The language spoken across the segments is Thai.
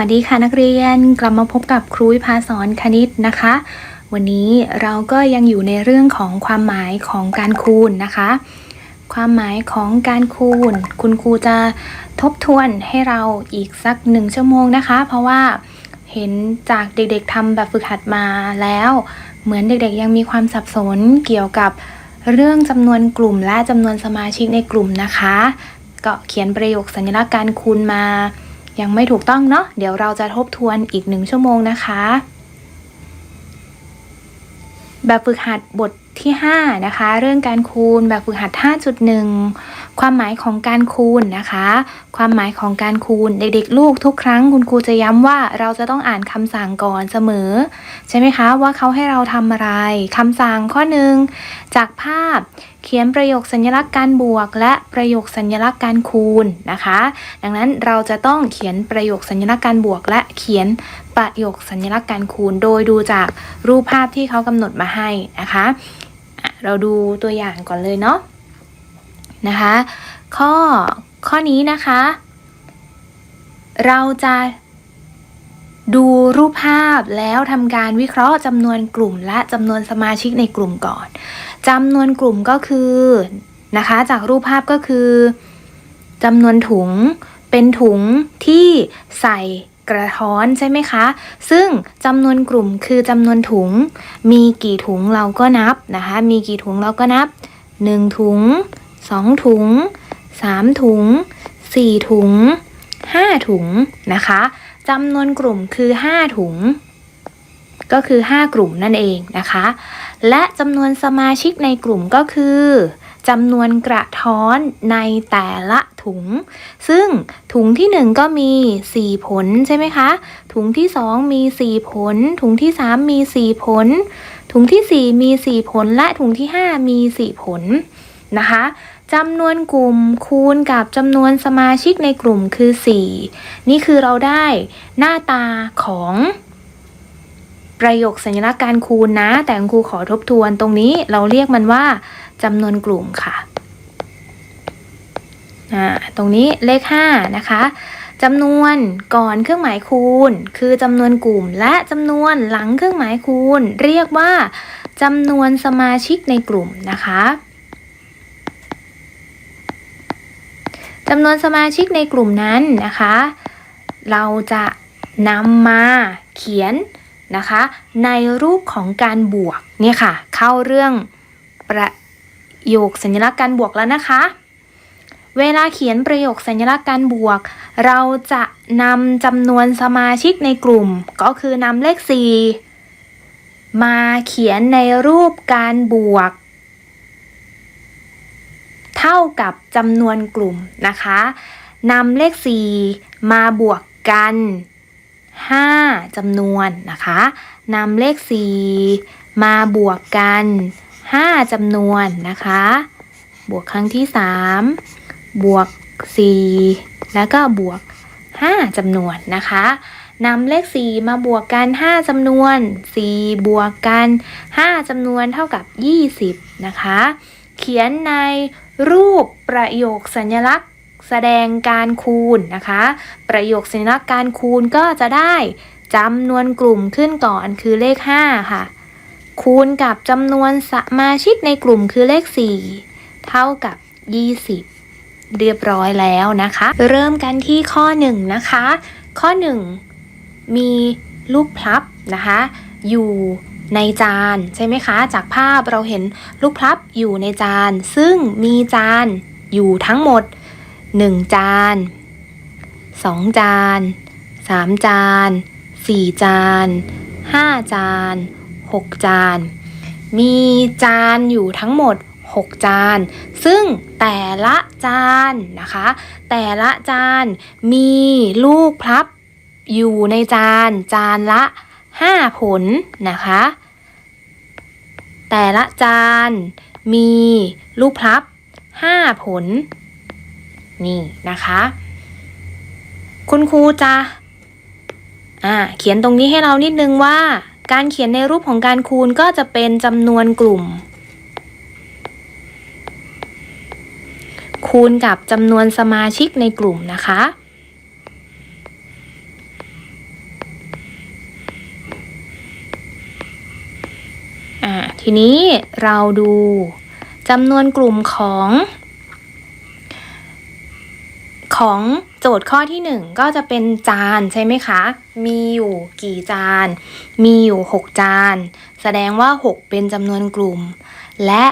วัสดีค่ะนักเรียนกลับมาพบกับครูวิภาสอนคณิตนะคะ วันนี้เราก็ยังอยู่ในเรื่องของความหมายของการคูณนะคะ ความหมายของการคูณ คุณครูจะทบทวนให้เราอีกสักหนึ่งชั่วโมงนะคะ เพราะว่าเห็นจากเด็กๆทำแบบฝึกหัดมาแล้ว เหมือนเด็กๆยังมีความสับสนเกี่ยวกับเรื่องจำนวนกลุ่มและจำนวนสมาชิกในกลุ่มนะคะ ก็เขียนประโยคสัญลักษณ์การคูณมา ยังไม่ถูกต้องเนาะเดี๋ยวเราจะทบทวนอีกหนึ่งชั่วโมงนะคะ แบบฝึกหัดบทที่ 5 นะคะ เรื่องการคูณแบบฝึกหัด 5.1 ความหมายของการคูณนะคะ ความหมายของการคูณเด็กๆ ลูกทุกครั้งคุณครูจะย้ำว่าเราจะต้องอ่านคำสั่งก่อนเสมอ ใช่ไหมคะว่าเขาให้เราทำอะไรคำสั่งข้อหนึ่งจากภาพ เขียนประโยคสัญลักษณ์การบวก และประโยคสัญลักษณ์การคูณนะคะ ดังนั้นเราจะต้องเขียนประโยคสัญลักษณ์การบวก และเขียนประโยคสัญลักษณ์การคูณ โดยดูจากรูปภาพที่เขากำหนดมาให้นะคะอะเราดูตัวอย่างก่อนเลยเนาะนะคะ ข้อข้อนี้นะคะ เราจะดูรูปภาพแล้วทำการวิเคราะห์จำนวนกลุ่มและจำนวนสมาชิกในกลุ่มก่อน จำนวนกลุ่มก็คือนะคะจากรูปภาพก็คือจำนวนถุงเป็นถุงที่ใส่กระท้อนใช่ไหมคะ ซึ่งจำนวนกลุ่มคือจำนวนถุง มีกี่ถุงเราก็นับนะคะ มีกี่ถุงเราก็นับ 1 ถุง 2 ถุง 3 ถุง 4 ถุง 5 ถุงนะคะจำนวนกลุ่มคือ 5 ถุง ก็คือ 5 กลุ่มนั่นเองนะคะ และจำนวนสมาชิกในกลุ่มก็คือจำนวนกระท้อนในแต่ละถุง ซึ่งถุงที่ 1 ก็มี 4 ผลใช่ไหมคะ ถุงที่ 2 มี 4 ผล ถุงที่ 3 มี 4 ผล ถุงที่ 4 มี 4 ผล และถุงที่ 5 มี 4 ผลนะคะจำนวนกลุ่มคูณกับจำนวนสมาชิกในกลุ่มคือ 4 นี่คือเราได้หน้าตาของ ประโยคสัญลักษณ์การคูณนะ แต่ครูขอทบทวนตรงนี้เราเรียกมันว่าจำนวนกลุ่มค่ะอ่าตรงนี้เลข 5 นะคะจำนวนก่อนเครื่องหมายคูณ คือจำนวนกลุ่ม และจำนวนหลังเครื่องหมายคูณ เรียกว่าจำนวนสมาชิกในกลุ่มนะคะจำนวนสมาชิกในกลุ่มนั้นนะคะ เราจะนำมาเขียน นะคะ ในรูปของการบวกเนี่ยค่ะ เข้าเรื่องประโยคสัญลักษณ์การบวกแล้วนะคะ เวลาเขียนประโยคสัญลักษณ์การบวก เราจะนำจำนวนสมาชิกในกลุ่ม ก็คือนำเลข 4 มาเขียนในรูปการบวก เท่ากับจำนวนกลุ่มนะคะนำเลข 4 มาบวกกัน 5จำนวนนะคะนำเลข 4 มาบวกกัน 5จำนวนนะคะ บวกครั้งที่ 3 บวก 4 แล้วก็บวก 5จำนวนนะคะนำเลข 4 มาบวกกัน 5จำนวน 4 บวกกัน 5จำนวนเท่ากับ 20 นะคะ เขียนในรูปประโยคสัญลักษณ์ แสดงการคูณนะคะ ประโยคสัญลักษณ์การคูณก็จะได้จำนวนกลุ่มขึ้นก่อนคือเลข 5 ค่ะ คูณกับจำนวนสมาชิกในกลุ่มคือเลข 4 เท่ากับ 20 เรียบร้อยแล้วนะคะ เริ่มกันที่ข้อ 1 นะคะ ข้อ 1 มีลูกพลับนะคะ อยู่ในจานใช่ไหมคะ จากภาพเราเห็นลูกพลับอยู่ในจาน ซึ่งมีจานอยู่ทั้งหมด 1 จาน 2 จาน 3 จาน 4 จาน 5 จาน 6 จาน มีจานอยู่ทั้งหมด 6 จาน ซึ่งแต่ละจานนะคะ แต่ละจานมีลูกพลับอยู่ในจานจานละ 5 ผลนะคะ แต่ละจานมีลูกพลับ 5 ผล นี่นะคะ คุณครูจะอ่าเขียนตรงนี้ให้เรานิดนึงว่า การเขียนในรูปของการคูณก็จะเป็นจำนวนกลุ่ม คูณกับจำนวนสมาชิกในกลุ่มนะคะทีนี้เราดูจำนวนกลุ่มของ ของโจทย์ข้อที่หนึ่งก็จะเป็นจานใช่ไหมคะ มีอยู่กี่จาน มีอยู่ 6 จาน แสดงว่า 6 เป็นจำนวนกลุ่ม และ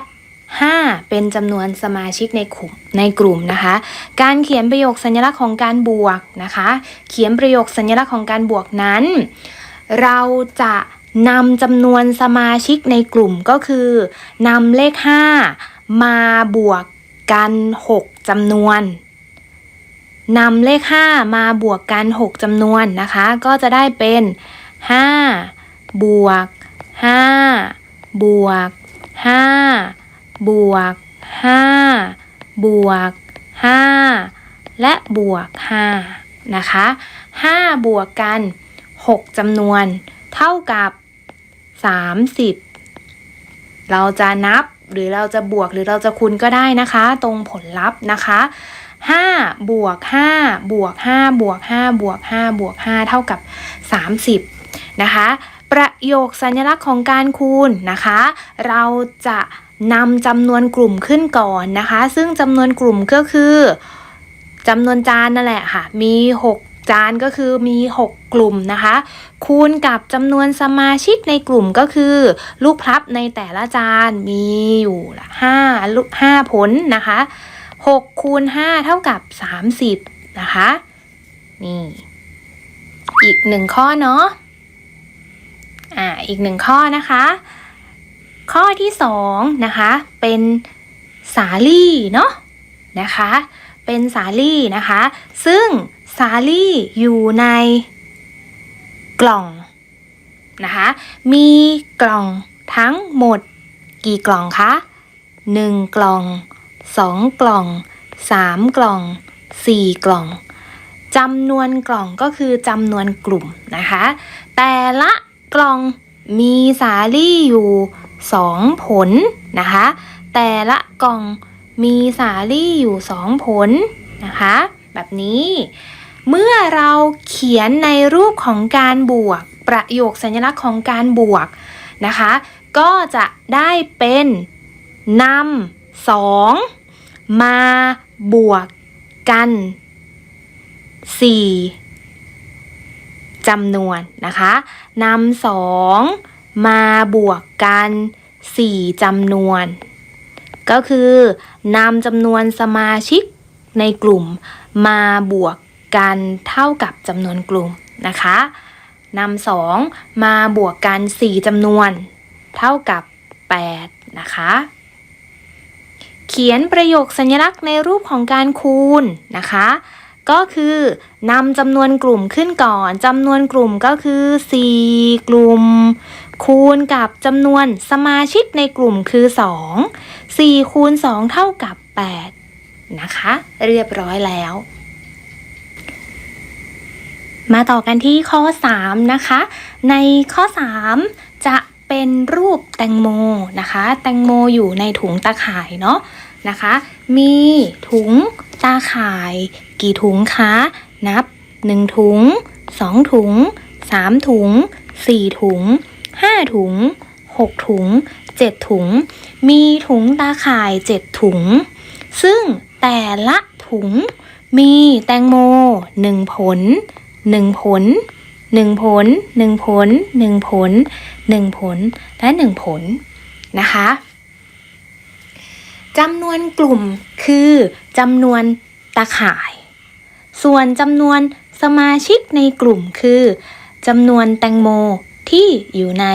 5 เป็นจำนวนสมาชิกในกลุ่มในกลุ่มนะคะ การเขียนประโยคสัญลักษณ์ของการบวกนะคะ เขียนประโยคสัญลักษณ์ของการบวกนั้น เราจะนำจำนวนสมาชิกในกลุ่มก็คือนำเลข 5 มาบวกกัน 6จำนวน นำเลข 5 มาบวกกัน 6จำนวนนะคะ ก็จะได้เป็น 5 บวก 5 บวก 5 บวก 5 บวก 5 และบวก 5 นะคะ 5 บวกกัน 6จำนวน เท่ากับ 30 เราจะนับหรือเราจะบวกหรือเราจะคูณก็ได้นะคะ ตรงผลลัพธ์นะคะ 5บวก5บวก5บวก5บวก5บวก5เท่ากับ 30 นะคะ ประโยคสัญลักษณ์ของการคูณนะคะ เราจะนำจำนวนกลุ่มขึ้นก่อนนะคะ ซึ่งจำนวนกลุ่มก็คือจำนวนจานนั่นแหละค่ะ มี 6 จานก็คือมี 6 กลุ่มนะคะ คูณกับจำนวนสมาชิกในกลุ่มก็คือ ลูกพลับในแต่ละจานมีอยู่ละ5ลูก5ผลนะคะ 6คูณ5เท่ากับ 30 นะคะ นี่ อีกหนึ่งข้อเนาะอ่าอีกหนึ่งข้อนะคะ ข้อที่สองนะคะ เป็นสาลี่เนาะนะคะ เป็นสาลี่นะคะ ซึ่งสาลี่อยู่ในกล่องนะคะ มีกล่องทั้งหมดกี่กล่องคะหนึ่งกล่อง สองกล่องสามกล่องสี่กล่องจำนวนกล่องก็คือจำนวนกลุ่มนะคะ แต่ละกล่องมีสาลี่อยู่สองผลนะคะ แต่ละกล่องมีสาลี่อยู่สองผลนะคะ แบบนี้ เมื่อเราเขียนในรูปของการบวก ประโยคสัญลักษณ์ของการบวกนะคะ ก็จะได้เป็นนำสอง มาบวกกัน 4จำนวนนะคะนำสองมาบวกกัน 4จำนวน ก็คือนำจำนวนสมาชิกในกลุ่ม มาบวกกันเท่ากับจำนวนกลุ่มนะคะนำสองมาบวกกัน 4จำนวน เท่ากับ 8 นะคะ เขียนประโยคสัญลักษณ์ในรูปของการคูณนะคะ ก็คือนำจำนวนกลุ่มขึ้นก่อนจำนวนกลุ่มก็คือ 4 กลุ่ม คูณกับจำนวนสมาชิกในกลุ่มคือ 2 4 คูณ 2 เท่ากับ 8 นะคะ เรียบร้อยแล้ว มาต่อกันที่ข้อ 3 นะคะ ในข้อ 3 จะ เป็นรูปแตงโมนะคะ แตงโมอยู่ในถุงตาข่ายเนาะนะคะ มีถุงตาข่าย กี่ถุงคะ นับ 1 ถุง 2 ถุง 3 ถุง 4 ถุง 5 ถุง 6 ถุง 7 ถุง มีถุงตาข่าย 7 ถุง ซึ่งแต่ละถุงมีแตงโม 1 ผล 1 ผล 1 ผล 1 ผล 1 ผล 1 ผล และ 1 ผลนะคะจำนวนกลุ่มคือจำนวนตาข่าย ส่วนจำนวนสมาชิกในกลุ่มคือจำนวนแตงโมที่อยู่ใน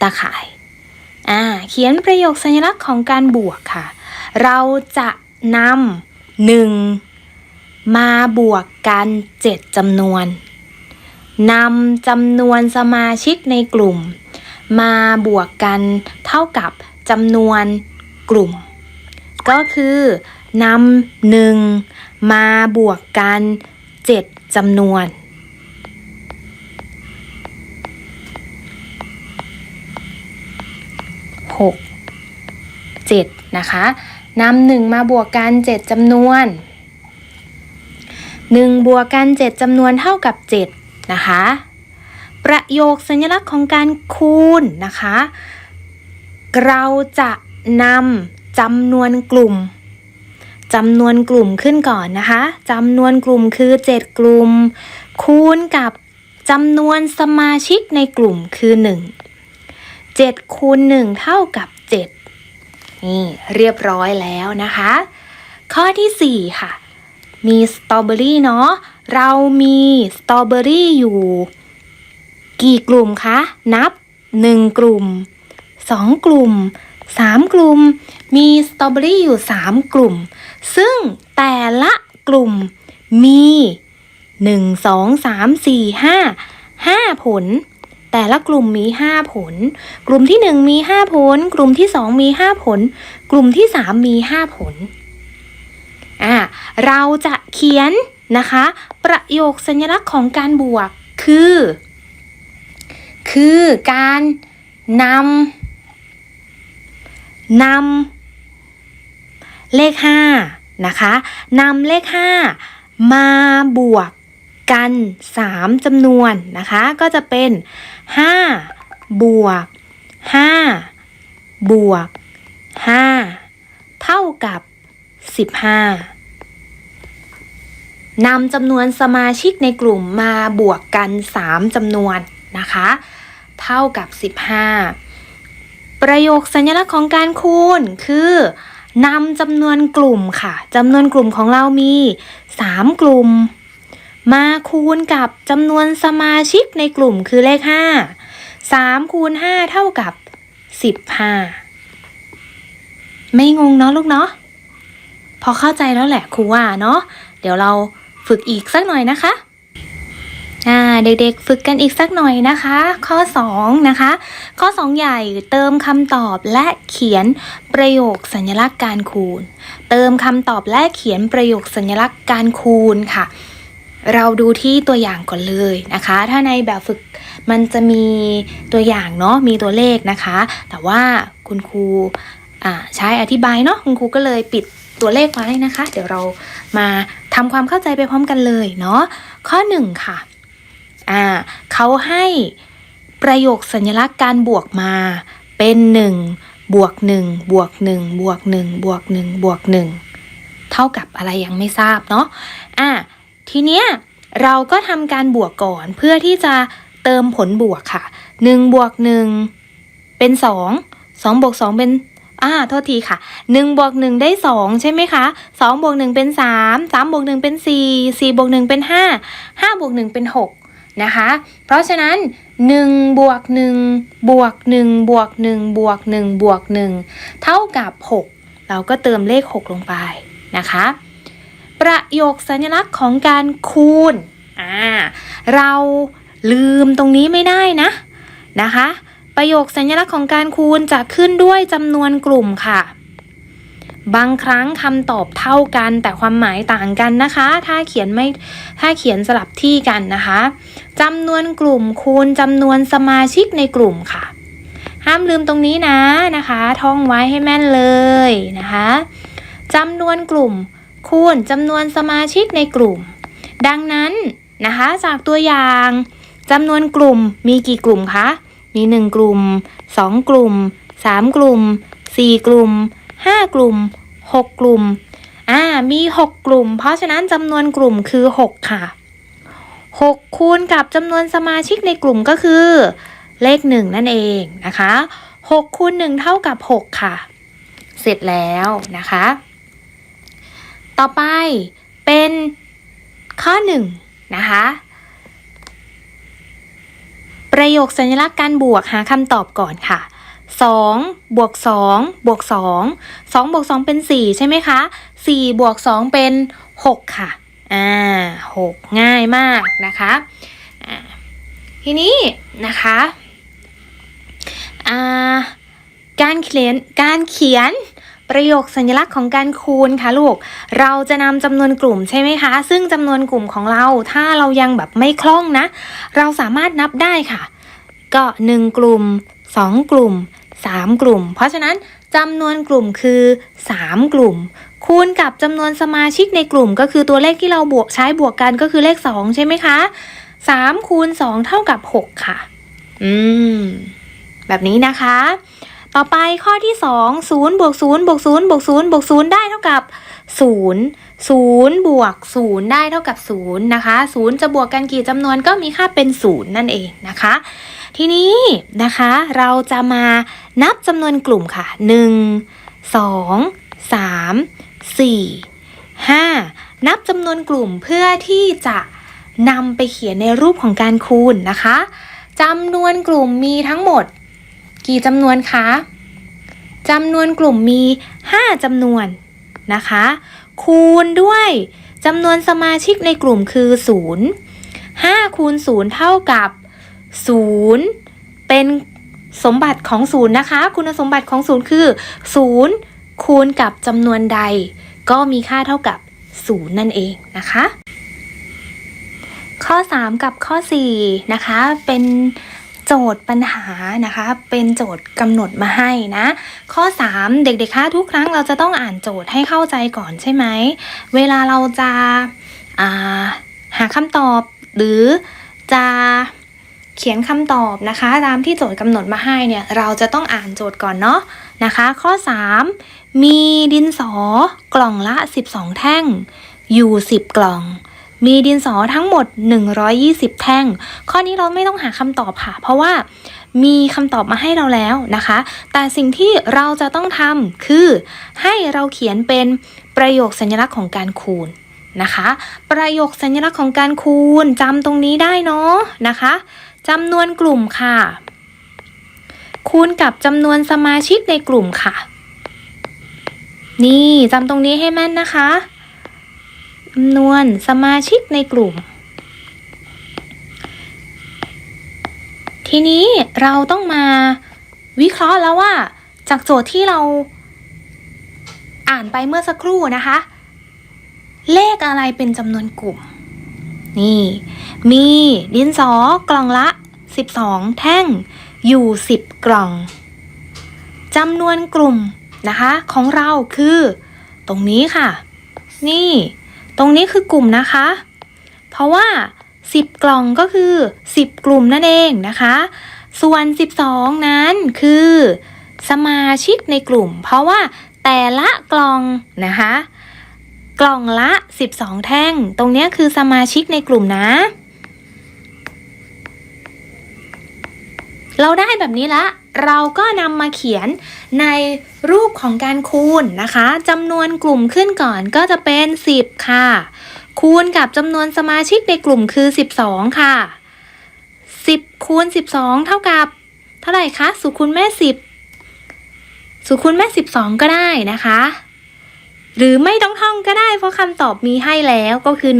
ตาข่าย อ่า เขียนประโยคสัญลักษณ์ของการบวกค่ะ เราจะนำหนึ่งมาบวกกันเจ็ดจำนวน นำจำนวนสมาชิกในกลุ่ม มาบวกกันเท่ากับจำนวนกลุ่ม ก็คือนำหนึ่งมาบวกกันเจ็ดจำนวน หกเจ็ดนะคะนำหนึ่งมาบวกกันเจ็ดจำนวนหนึ่งบวกกันเจ็ดจำนวนเท่ากับเจ็ด นะคะ ประโยคสัญลักษณ์ของการคูณนะคะ เราจะนำจำนวนกลุ่มจำนวนกลุ่มขึ้นก่อนนะคะจำนวนกลุ่มคือ 7 กลุ่ม คูณกับจำนวนสมาชิกในกลุ่มคือ 1 7 คูณ 1 เท่ากับ 7 นี่เรียบร้อยแล้วนะคะ ข้อที่ 4 ค่ะ มีสตรอเบอรี่เนาะ เรามีสตรอเบอรี่อยู่ กี่กลุ่มคะ นับ 1 กลุ่ม 2 กลุ่ม 3 กลุ่ม มีสตรอเบอรี่อยู่ 3 กลุ่ม ซึ่งแต่ละกลุ่มมี 1 2 3 4 5 5 ผล แต่ละกลุ่มมี 5 ผล กลุ่มที่ 1 มี 5 ผล กลุ่มที่ 2 มี 5 ผล กลุ่มที่ 3 มี 5 ผลอ่าเราจะเขียน นะคะ ประโยคสัญลักษณ์ของการบวกคือ คือการนำนำเลข5นะคะนำเลข5มาบวกกัน 3จำนวนนะคะ ก็จะเป็น 5 บวก 5 บวก 5 เท่ากับ 15 นำจำนวนสมาชิกในกลุ่มมาบวกกัน 3จำนวนนะคะ เท่ากับ 15 ประโยคสัญลักษณ์ของการคูณคือนำจำนวนกลุ่มค่ะจำนวนกลุ่มของเรามี 3 กลุ่ม มาคูณกับจำนวนสมาชิกในกลุ่มคือเลข 5 3คูณ5เท่ากับ 15 ไม่งงเนาะลูกเนาะพอเข้าใจแล้วแหละครูว่าเนาะเดี๋ยวเรา ฝึกอีกสักหน่อยนะคะอ่าเด็กๆ ฝึกกันอีกสักหน่อยนะคะ ข้อ 2 นะคะ ข้อ 2 ใหญ่เติมคำตอบและเขียนประโยคสัญลักษณ์การคูณ เติมคำตอบและเขียนประโยคสัญลักษณ์การคูณค่ะ เราดูที่ตัวอย่างก่อนเลยนะคะ ถ้าในแบบฝึกมันจะมีตัวอย่างเนาะมีตัวเลขนะคะ แต่ว่าคุณครูใช้อธิบายเนาะคุณครูก็เลยปิดตัวเลขไว้นะคะ เดี๋ยวเรามา ทำความเข้าใจไปพร้อมกันเลยเนาะข้อ 1 ค่ะอ่าเขาให้ประโยคสัญลักษณ์การบวกมาเป็น 1 บวก 1 บวก 1 บวก 1 บวก 1 บวก 1 เท่ากับอะไรยังไม่ทราบเนาะอ่าทีเนี้ยเราก็ทำการบวกก่อนเพื่อที่จะเติมผลบวกค่ะ 1 บวก 1 เป็น 2 2 บวก 2 เป็น อ่าโทษทีค่ะ1บวก1ได้ 2 ใช่ไหมคะ2บวก1เป็น 3 3บวก1เป็น 4 4บวก1เป็น 5 5บวก1เป็น6นะคะ เพราะฉะนั้น1บวก1บวก1บวก1บวก1บวก1เท่ากับ 6 เราก็เติมเลข 6 ลงไปนะคะ ประโยคสัญลักษณ์ของการคูณอ่าเราลืมตรงนี้ไม่ได้นะนะคะ ประโยคสัญลักษณ์ของการคูณจะขึ้นด้วยจำนวนกลุ่มค่ะ บางครั้งคำตอบเท่ากันแต่ความหมายต่างกันนะคะ ถ้าเขียนไม่ถ้าเขียนสลับที่กันนะคะจำนวนกลุ่มคูณจำนวนสมาชิกในกลุ่มค่ะ ห้ามลืมตรงนี้นะนะคะ ท่องไว้ให้แม่นเลยนะคะจำนวนกลุ่ม คูณจำนวนสมาชิกในกลุ่ม ดังนั้นนะคะจากตัวอย่างจำนวนกลุ่มมีกี่กลุ่มคะ มี 1 กลุ่ม 2 กลุ่ม 3 กลุ่ม 4 กลุ่ม 5 กลุ่ม 6 กลุ่ม อ่า มี 6 กลุ่ม เพราะฉะนั้นจำนวนกลุ่มคือ 6 ค่ะ 6 คูณกับจำนวนสมาชิกในกลุ่มก็คือ เลข 1 นั่นเองนะคะ6คูณ1เท่ากับ 6 ค่ะ เสร็จแล้วนะคะ ต่อไปเป็นข้อ 1 นะคะ ประโยคสัญลักษณ์การบวกหาคำตอบก่อนค่ะ2บวก2บวก2 2บวก2เป็น 4 ใช่ไหมคะ4บวก2เป็น 6 ค่ะ อ่า6ง่ายมากนะคะทีนี้นะคะการเขียนการเขียน ประโยคสัญลักษณ์ของการคูณค่ะลูก เราจะนำจำนวนกลุ่มใช่ไหมคะ ซึ่งจำนวนกลุ่มของเราถ้าเรายังแบบไม่คล่องนะ เราสามารถนับได้ค่ะ ก็ 1 กลุ่ม 2 กลุ่ม 3 กลุ่ม เพราะฉะนั้นจำนวนกลุ่มคือ 3 กลุ่ม คูณกับจำนวนสมาชิกในกลุ่ม ก็คือตัวเลขที่เราบวกใช้บวกกันก็คือเลข 2 ใช่ไหมคะ 3 คูณ 2 เท่ากับ 6 ค่ะ อืม แบบนี้นะคะ ต่อไปข้อที่2 0บวก0บวก0บวก0บวก0ได้เท่ากับ 0 0บวก0ได้เท่ากับ0นะคะ0จะบวกกันกี่จำนวนก็มีค่าเป็น 0 นั่นเองนะคะ ทีนี้นะคะเราจะมานับจำนวนกลุ่มค่ะ 1 2 3 4 5 นับจำนวนกลุ่มเพื่อที่จะนำไปเขียนในรูปของการคูณนะคะจำนวนกลุ่มมีทั้งหมด กี่จำนวนคะจำนวนกลุ่มมี 5จำนวนนะคะ คูณด้วยจำนวนสมาชิกในกลุ่มคือ 0 5คูณ0เท่ากับ 0 เป็นสมบัติของ 0 นะคะ คุณสมบัติของ 0 คือ 0 คูณกับจำนวนใด ก็มีค่าเท่ากับ 0 นั่นเองนะคะ ข้อ 3 กับข้อ 4 นะคะ เป็น โจทย์ปัญหานะคะ เป็นโจทย์กำหนดมาให้นะ ข้อ 3 เด็กๆคะทุกครั้งเราจะต้องอ่านโจทย์ให้เข้าใจก่อนใช่ไหม เวลาเราจะาหาคำตอบ หรือจะเขียนคำตอบนะคะ ตามที่โจทย์กำหนดมาให้เนี่ยเราจะต้องอ่านโจทย์ก่อนเนาะนะคะ ข้อ 3 มีดินสอกล่องละ 12 แท่ง อยู่ 10 กล่อง มีดินสอทั้งหมด 120 แท่ง ข้อนี้เราไม่ต้องหาคำตอบค่ะ เพราะว่ามีคำตอบมาให้เราแล้วนะคะ แต่สิ่งที่เราจะต้องทำคือ ให้เราเขียนเป็นประโยคสัญลักษณ์ของการคูณนะคะ ประโยคสัญลักษณ์ของการคูณจำตรงนี้ได้เนาะนะคะจำนวนกลุ่มค่ะ คูณกับจำนวนสมาชิกในกลุ่มค่ะ นี่จำตรงนี้ให้แม่นนะคะำนวนสมาชิกในกลุ่ม ทีนี้เราต้องมาวิเคราะห์แล้วว่า จากโจทย์ที่เราอ่านไปเมื่อสักครู่นะคะ เลขอะไรเป็นจำนวนกลุ่ม นี่ มีดินสอกล่องละ 12 แท่ง อยู่ 10 กล่องจำนวนกลุ่มนะคะ ของเราคือ ตรงนี้ค่ะ นี่ ตรงนี้คือกลุ่มนะคะ เพราะว่า 10 กล่องก็คือ 10 กลุ่มนั่นเองนะคะ ส่วน 12 นั้นคือ สมาชิกในกลุ่ม เพราะว่าแต่ละกล่องนะคะ กล่องละ 12 แท่ง ตรงนี้คือสมาชิกในกลุ่มนะ เราได้แบบนี้ละ เราก็นำมาเขียนในรูปของการคูณนะคะจำนวนกลุ่มขึ้นก่อนก็จะเป็น 10 ค่ะ คูณกับจำนวนสมาชิกในกลุ่มคือ 12 ค่ะ 10คูณ12 เท่ากับ เท่าไหร่คะสูตรคูณแม่ 10 สูตรคูณแม่ 12 ก็ได้นะคะ หรือไม่ต้องท่องก็ได้เพราะคำตอบมีให้แล้วก็คือ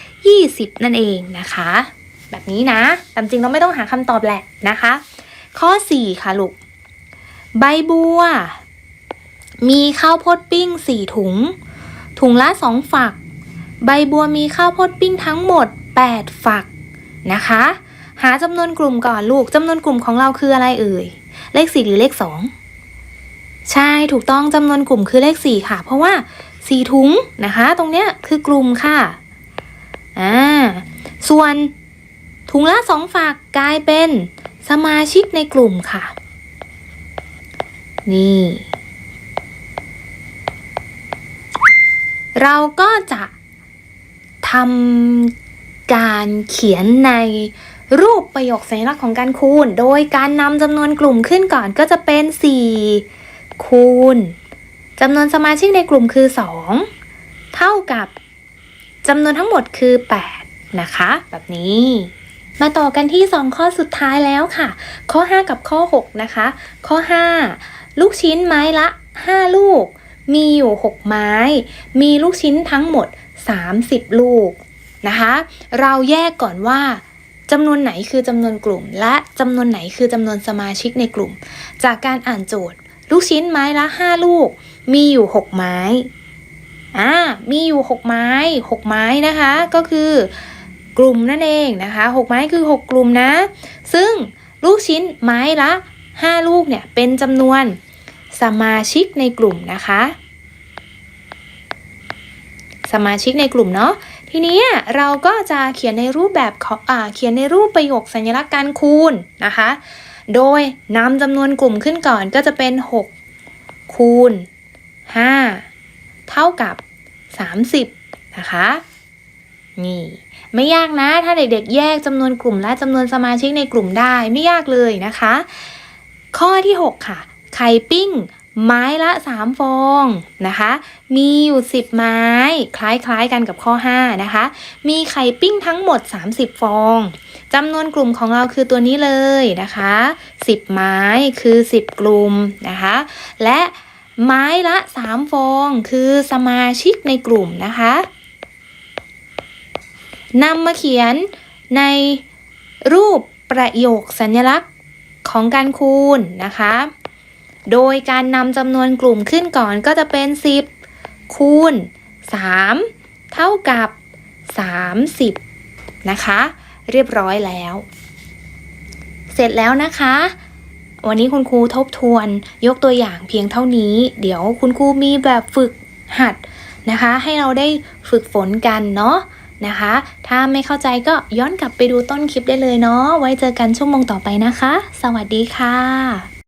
120 นั่นเองนะคะ แบบนี้นะตามจริงเราไม่ต้องหาคำตอบแหละนะคะ ข้อ 4 ค่ะลูก ใบบัว มีข้าวโพดปิ้ง 4 ถุง ถุงละ 2 ฝัก ใบบัวมีข้าวโพดปิ้งทั้งหมด 8 ฝักนะคะ หาจำนวนกลุ่มก่อนลูกจำนวนกลุ่มของเราคืออะไรเอ่ย เลข 4 หรือเลข 2 ใช่ถูกต้องจำนวนกลุ่มคือเลข 4 ค่ะ เพราะว่า 4 ถุงนะคะ ตรงเนี้ยคือกลุ่มค่ะอ่าส่วน ถุงละ2ฝักกลายเป็นสมาชิกในกลุ่มค่ะ นี่ เราก็จะทำการเขียนในรูปประโยคสัญลักษณ์ของการคูณ โดยการนำจำนวนกลุ่มขึ้นก่อนก็จะเป็น 4 คูณจำนวนสมาชิกในกลุ่มคือ 2 เท่ากับจำนวนทั้งหมดคือ 8 นะคะ แบบนี้ มาต่อกันที่ 2 ข้อสุดท้ายแล้วค่ะ ข้อ 5 กับข้อ 6 นะคะ ข้อ 5 ลูกชิ้นไม้ละ 5 ลูก มีอยู่ 6 ไม้ มีลูกชิ้นทั้งหมด 30 ลูกนะคะ เราแยกก่อนว่าจำนวนไหนคือจำนวนกลุ่ม และจำนวนไหนคือจำนวนสมาชิกในกลุ่ม จากการอ่านโจทย์ ลูกชิ้นไม้ละ 5 ลูก มีอยู่ 6 ไม้อ่ามีอยู่ 6 ไม้ 6 ไม้นะคะ ก็คือ กลุ่มนั่นเองนะคะ6ไม้คือ 6 กลุ่มนะ ซึ่งลูกชิ้นไม้ละ 5 ลูกเนี่ยเป็นจำนวนสมาชิกในกลุ่มนะคะ สมาชิกในกลุ่มเนาะทีนี้เราก็จะเขียนในรูปแบบอ่าเขียนในรูปประโยคสัญลักษณ์การคูณนะคะ โดยนำจำนวนกลุ่มขึ้นก่อนก็จะเป็น 6 คูณ 5 เท่ากับ 30 นะคะ นี่ ไม่ยากนะ ถ้าเด็กๆ แยกจำนวนกลุ่มและจำนวนสมาชิกในกลุ่มได้ไม่ยากเลยนะคะ ข้อที่ 6 ค่ะ ไข่ปิ้ง ไม้ละ 3 ฟองนะคะ มีอยู่ 10 ไม้ คล้ายๆกันกับข้อ 5 นะคะ มีไข่ปิ้งทั้งหมด 30 ฟองจำนวนกลุ่มของเราคือตัวนี้เลยนะคะ 10 ไม้คือ 10 กลุ่มนะคะ และไม้ละ 3 ฟองคือสมาชิกในกลุ่มนะคะ นำมาเขียนในรูปประโยคสัญลักษณ์ของการคูณนะคะ โดยการนำจำนวนกลุ่มขึ้นก่อนก็จะเป็น 10 คูณ 3 เท่ากับ 30 นะคะ เรียบร้อยแล้ว เสร็จแล้วนะคะ วันนี้คุณครูทบทวนยกตัวอย่างเพียงเท่านี้ เดี๋ยวคุณครูมีแบบฝึกหัดนะคะ ให้เราได้ฝึกฝนกันเนาะ นะคะ ถ้าไม่เข้าใจก็ย้อนกลับไปดูต้นคลิปได้เลยเนาะไว้เจอกันชั่วโมงต่อไปนะคะ สวัสดีค่ะ